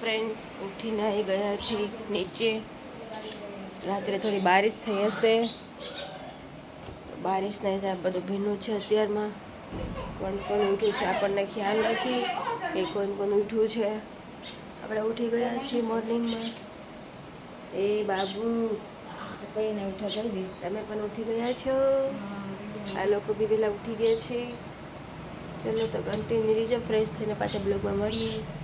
Friends ઉઠીને આવી ગયા છીએ, નીચે. રાત્રે થોડી બારિશ થઈ હશે. બારિશના હિસાબે બધું ભીનું છે અત્યારમાં. કોણ કોણ ઉઠ્યું છે આપણને ખ્યાલ નથી કે કોણ કોણ ઉઠ્યું છે. આપણે ઉઠી ગયા છીએ મોર્નિંગમાં. એ બાબુ કઈને ઉઠા જલ્દી. તમે પણ ઉઠી ગયા છો? આ લોકો બી પેલા ઉઠી ગયા છે. ચલો તો કન્ટિન્યુ રીજો ફ્રેશ થઈને પાછા બ્લોગમાં મળીએ.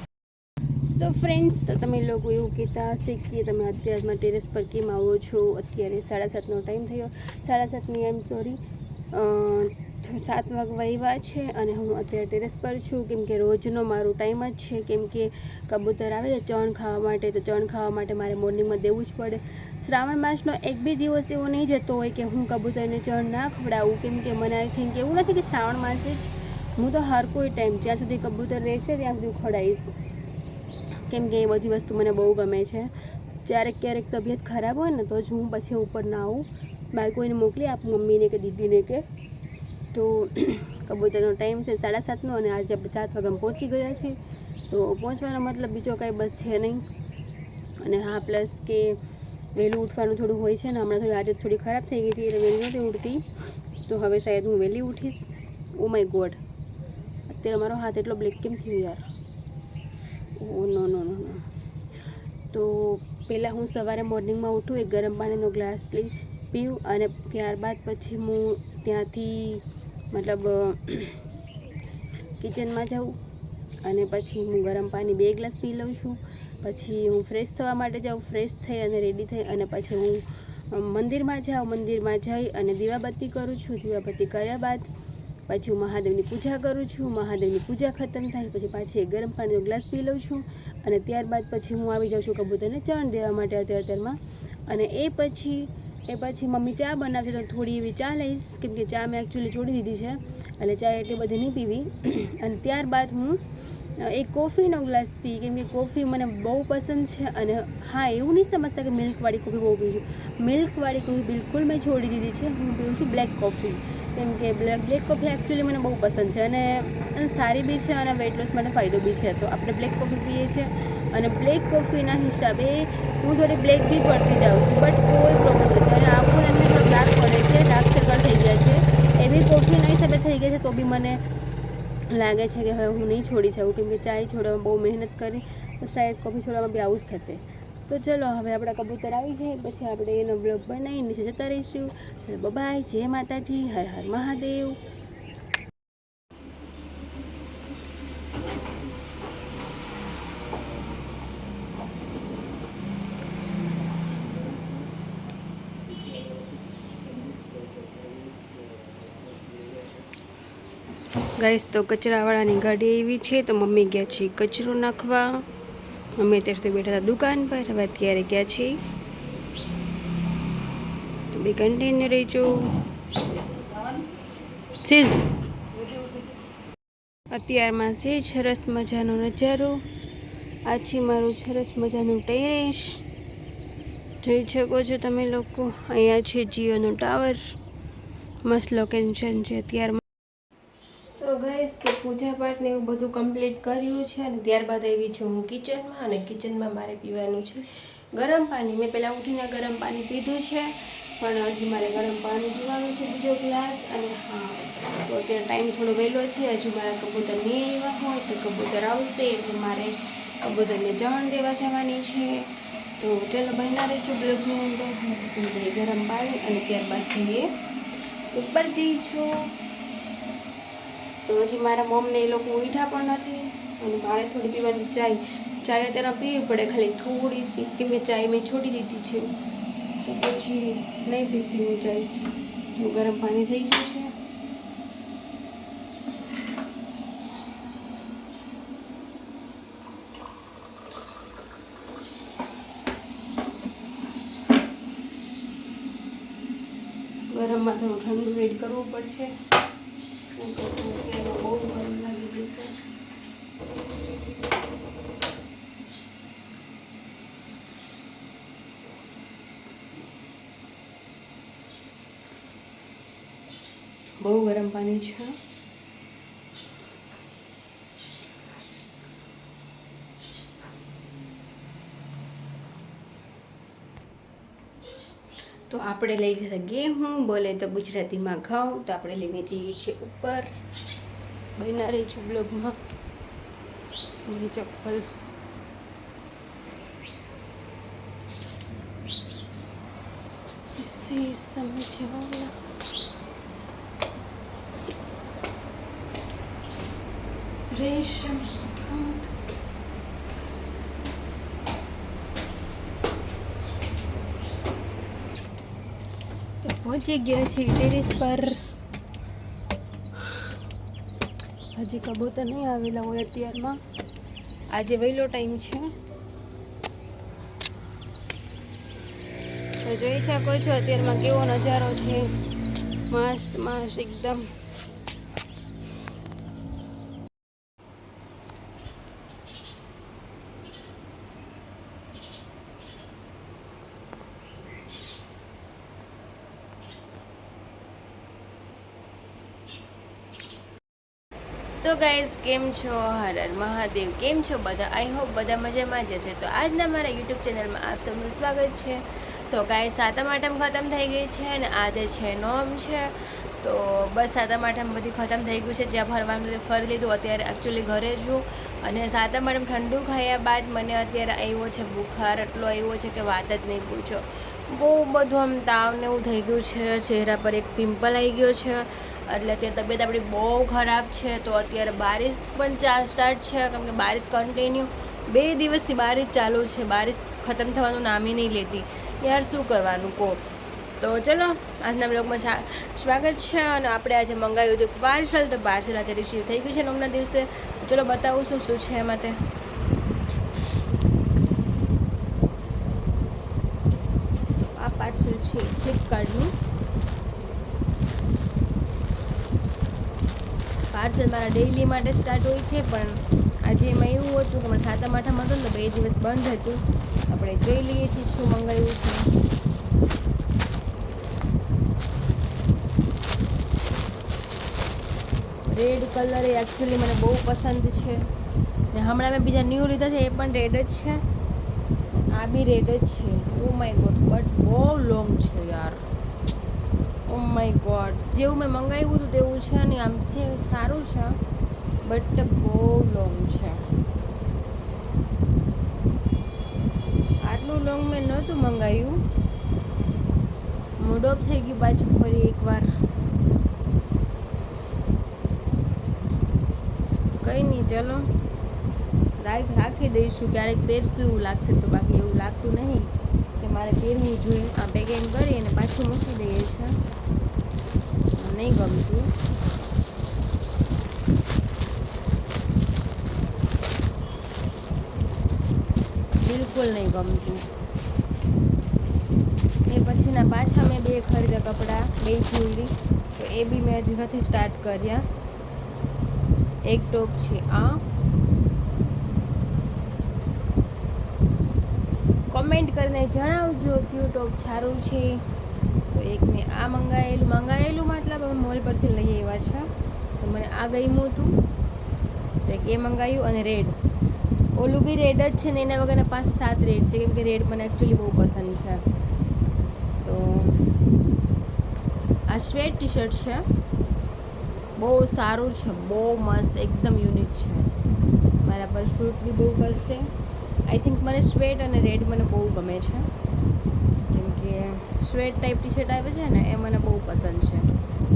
સો ફ્રેન્ડ્સ તો તમે લોકો એવું કહેતા હશે કે તમે અત્યારમાં ટેરેસ પર કેમ આવો છો? અત્યારે સાડા સાતનો ટાઈમ થયો. સાડા સાતની એમ સોરી સાત વાગવા આવ્યા છે અને હું અત્યારે ટેરેસ પર છું. કેમ કે રોજનો મારો ટાઈમ જ છે. કેમ કે કબૂતર આવે છે ચણ ખાવા માટે, તો ચણ ખાવા માટે મારે મોર્નિંગમાં દેવું જ પડે. શ્રાવણ માસનો એક બે દિવસ એવો નહીં જતો હોય કે હું કબૂતરને ચણ ના ખવડાવું. કેમ કે મને આઈ થિંક એવું નથી કે શ્રાવણ માસે હું તો હર કોઈ ટાઈમ જ્યાં સુધી કબૂતર રહેશે ત્યાં સુધી ખવડાવીશ. કેમ કે એ બધી વસ્તુ મને બહુ ગમે છે. ક્યારેક ક્યારેક તબિયત ખરાબ હોય ને તો જ હું પછી ઉપર ના આવું. બાર કોઈને મોકલી આપ મમ્મીને કે દીદીને કે. તો કબૂતરનો ટાઈમ છે સાડા સાતનો અને આજે સાત વાગ્યામાં પહોંચી ગયા છીએ. તો પહોંચવાનો મતલબ બીજો કાંઈ બસ છે નહીં. અને હા, પ્લસ કે વહેલું ઉઠવાનું થોડું હોય છે ને, હમણાં થોડી આદત થોડી ખરાબ થઈ ગઈ હતી એટલે વહેલી નહોતી ઉઠતી. તો હવે શાયદ હું વહેલી ઉઠીશ. ઓ માય ગોડ અત્યારે મારો હાથ એટલો બ્લેક કેમ થયો યાર? ઓ, નો નો નો તો પહેલાં હું સવારે મોર્નિંગમાં ઉઠું, એક ગરમ પાણીનો ગ્લાસ પ્લીઝ પીવું અને ત્યારબાદ પછી હું ત્યાંથી મતલબ કિચનમાં જાઉં અને પછી હું ગરમ પાણી બે ગ્લાસ પી લઉં છું. પછી હું ફ્રેશ થવા માટે જાઉં, ફ્રેશ થઈ અને રેડી થઈ અને પછી હું મંદિરમાં જાઉં. મંદિરમાં જઈ અને દીવાબત્તી કરું છું. દીવાબત્તી કર્યા બાદ પછી હું મહાદેવની પૂજા કરું છું, મહાદેવની પૂજા ખતમ થાય, પછી પાછી ગરમ પાણીનો ગ્લાસ પી લઉં છું અને ત્યારબાદ પછી હું આવી જાઉં છું કબૂતરને ચણ દેવા માટે અત્યારે અત્યારમાં. અને એ પછી એ પછી મમ્મી ચા બનાવશે તો થોડી એવી ચા લઈશ, કેમ કે ચા મેં એકચ્યુઅલી છોડી દીધી છે, એટલે ચા એટલી બધી નહીં પીવી. અને ત્યારબાદ હું એક કોફીનો ગ્લાસ પી, કેમ કે કોફી મને બહુ પસંદ છે અને હા, એવું નહીં સમજતા કે મિલ્કવાળી કોફી બહુ પીવું છું. મિલ્કવાળી કોફી બિલકુલ મેં છોડી દીધી છે, હું પીવું છું બ્લેક કોફી કેમ કે બ્લેક બ્લેક કોફી એકચ્યુઅલી મને બહુ પસંદ છે અને સારી બી છે અને વેઇટ લોસ માટે ફાયદો બી છે. તો આપણે બ્લેક કોફી પીએ છીએ અને બ્લેક કોફીના હિસાબે હું થોડી બ્લેક બી પડતી જાઉં છું, બટ કોઈ પ્રોબ્લેમ નથી. અને આંખોને થોડો ડાર્ક પડે છે ડાર્ક સર્કલ થઈ ગયા છે. એવી કોફીના હિસાબે થઈ ગયા છે તો બી મને લાગે છે કે હવે હું નહીં છોડી જાઉં કેમ કે ચાય છોડવામાં બહુ મહેનત કરી, તો શાયદ કોફી છોડવામાં બી આવું જ થશે. તો ચલો હવે આપણા કબૂતર આવી જાય, પછી આપણે એનો બ્લોગ બનાવી નીચે જતા રહીશું. ચલો બબાય જય માતાજી, હર હર મહાદેવ. ગાઈસ તો કચરાવાળાની ગાડી એવી છે, તો મમ્મી ગયા છે કચરો નાખવા. મમ્મી અત્યાર સુધી બેઠા હતા દુકાન પર, હવે અત્યારે ગયા છીએ. તો બે કન્ટેનર રહીજો. સીઝ અત્યારમાં છે સરસ મજાનો નજારો. આ છે મારું સરસ મજાનું ટેરેસ જોઈ શકો છો તમે લોકો. અહીંયા છે જીઓનો ટાવર મસ્ત લોકેશન છે અત્યારમાં. ગાઈસ કે પૂજા પાઠ ને એવું બધું કમ્પ્લીટ કર્યું છે અને ત્યારબાદ આવી છું હું કિચનમાં અને કિચનમાં મારે પીવાનું છે ગરમ પાણી. મેં પહેલાં ઉઠીને ગરમ પાણી પીધું છે, પણ હજી મારે ગરમ પાણી પીવાનું છે બીજો ગ્લાસ અને હા, તો અત્યારે ટાઈમ થોડો વહેલો છે. હજુ મારા કબૂતર નહીં આવ્યા હોય તો કબૂતર આવશે, એટલે મારે કબૂતરને જણ દેવા જવાની છે. તો ચાલો બહેના રહેજો બ્લોગની અંદર. ગરમ પાણી અને ત્યારબાદ જઈએ. ઉપર જઈશું. તો હજી મારા મમને એ લોકો ઉઠ્યા પણ નથી અને મારે થોડી પીવાની ચાય ચાય અત્યારે પીવી પડે, ખાલી થોડી સી કે મેં ચાય મેં છોડી દીધી છે. તો પછી નહીં પીતી હું ચાય. તો ગરમ પાણી થઈ ગયું છે. ગરમમાં થોડું ઠંડુ વેટ કરવું પડશે. બહુ ગરમ પાણી છે. તો આપણે લઈ જઈએ ગેહું, બોલે તો ગુજરાતીમાં ઘઉં, તો આપણે લઈને જઈએ છીએ ઉપર. બના રહી છું બ્લોગમાં મારી ચપ્પલ. સમજ તો પહોંચી ગયા છે ટેરેસ પર હજી કબૂતર નહીં આવેલા હોય અત્યારમાં આજે વહેલો ટાઈમ છે તો જોઈ શકો છો અત્યારમાં કેવો નજારો છે મસ્ત મસ્ત એકદમ તો ગાઈઝ કેમ છો? હર હર મહાદેવ, કેમ છો બધા? આઈ હોપ બધા મજામાં જ હશે. તો આજના મારા યુટ્યુબ ચેનલમાં આપ સૌનું સ્વાગત છે. તો ગાય સાતમ આઠમ ખતમ થઈ ગઈ છે અને આજે છે નોમ છે. તો બસ સાતમ આઠમ બધી ખતમ થઈ ગયું છે. જ્યાં ફરવાનું ફરી લીધું, અત્યારે એકચ્યુઅલી ઘરે છું. અને સાતમ આઠમ ઠંડુ ખાયા બાદ મને અત્યારે આવ્યો છે બુખાર. એટલો આવ્યો છે કે વાત જ નહીં પૂછો. બહુ બધું આમ તાવ ને એવું થઈ ગયું છે. ચહેરા પર એક પિમ્પલ આવી ગયો છે. એટલે અત્યારે તબિયત આપણી બહુ ખરાબ છે, તો અત્યારે બારિશ પણ ચા સ્ટાર્ટ છે, કેમ કે બારિશ કન્ટિન્યુ બે દિવસથી બારિશ ચાલુ છે, બારિશ ખતમ થવાનું નામે નહીં લેતી. યાર, શું કરવાનું કહો? તો ચલો, આજના બ્લોગમાં સ્વાગત છે અને આપણે આજે મંગાવ્યું હતું પાર્સલ તો પાર્સલ આજે રિસીવ થઈ ગયું છે નવમના દિવસે. ચલો, બતાવું છું શું છે એ માટે. આ પાર્સલ છે ફ્લિપકાર્ટનું પાર્સલ મારા ડેઈલી માટે સ્ટાર્ટ હોય છે, પણ આજે એમાં એવું હતું કે મારા સાતમ, આઠમ હતું ને બે દિવસ બંધ હતું. આપણે જોઈ લઈએ છીએ શું મંગાવ્યું છે. રેડ કલર એ એકચ્યુઅલી મને બહુ પસંદ છે. ને હમણાં મેં બીજા ન્યૂ લીધા છે, એ પણ રેડ જ છે. આ બી રેડ જ છે. ઓ માય ગોડ બટ બહુ લોંગ છે યાર. ઓ માય ગોડ જેવું મેં મંગાવ્યું હતું તેવું છે ને આમ છે સારું છે બટ બહુ લોંગ છે. આટલું લોંગ મેં નહોતું મંગાવ્યું. મૂડ ઓફ થઈ ગયું પાછું ફરી એકવાર. કંઈ નહીં, ચલો. રાખ, રાખી દઈશું. ક્યારેક પહેરશું એવું લાગશે તો બાકી એવું લાગતું નહીં કે મારે પહેરવું જોઈએ. આ પેકિંગ કરી અને પાછું મૂકી દઈએ છીએ. નહીં ગમતું. બિલકુલ નહીં ગમતું. એ પછીના પાછા મેં બે ખરીદ્યા કપડાં, બે જ્વેલરી, તો એ બી મેં હજી નથી સ્ટાર્ટ કર્યા. એક ટોપ છે આ. કમેન્ટ કરીને જણાવજો કયું ટોપ સારું છે. એક મેં આ મંગાવેલું મંગાવેલું મતલબ અમે મોલ પરથી લઈ આવ્યા છે. તો મને આ ગમ્યું હતું. એક એ મંગાવ્યું અને રેડ ઓલું બી રેડ જ છે ને એના વગરના પાંચ સાત રેડ છે. કેમ કે રેડ મને એકચ્યુઅલી બહુ પસંદ છે. તો આ સ્વેટ ટી શર્ટ છે. બહુ સારું છે. બહુ મસ્ત, એકદમ યુનિક છે. મારા પર શૂટ બી બહુ કરશે. આઈ થિંક મને સ્વેટ અને રેડ મને બહુ ગમે છે. કે સ્વેટ ટાઈપ ટી શર્ટ આવે છે ને, એ મને બહુ પસંદ છે.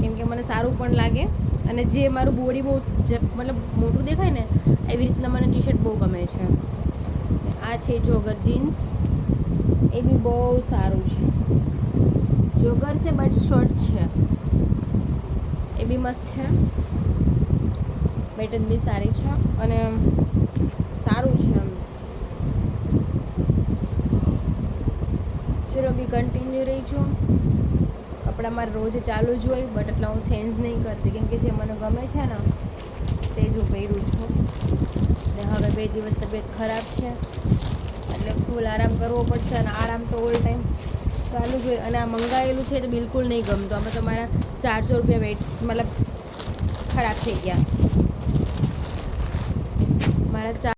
કેમ કે મને સારું પણ લાગે અને જે મારું બોડી બહુ મતલબ મોટું દેખાય ને, એવી રીતના મને ટી શર્ટ બહુ ગમે છે. આ છે જોગર જીન્સ. એ બી બહુ સારું છે. જોગર છે બટ શોર્ટ છે. એ બી મસ્ત છે. પેટર્ન બી સારી છે અને સારું છે એમ. ચલો બી કન્ટિન્યુ રહી છું. કપડાં મારે રોજ ચાલુ જ હોય બટ એટલા હું ચેન્જ નહીં કરતી, કેમ કે જે મને ગમે છે ને, તે જ હું પહેરું છું. ને હવે બે દિવસ તબિયત ખરાબ છે, એટલે ફૂલ આરામ કરવો પડશે અને આરામ તો ઓલ ટાઈમ ચાલુ જ હોય. અને આ મંગાવેલું છે તો બિલકુલ નહીં ગમતું. આમાં તો મારા ચારસો રૂપિયા વેટ, મતલબ ખરાબ થઈ ગયા. મારા ચાર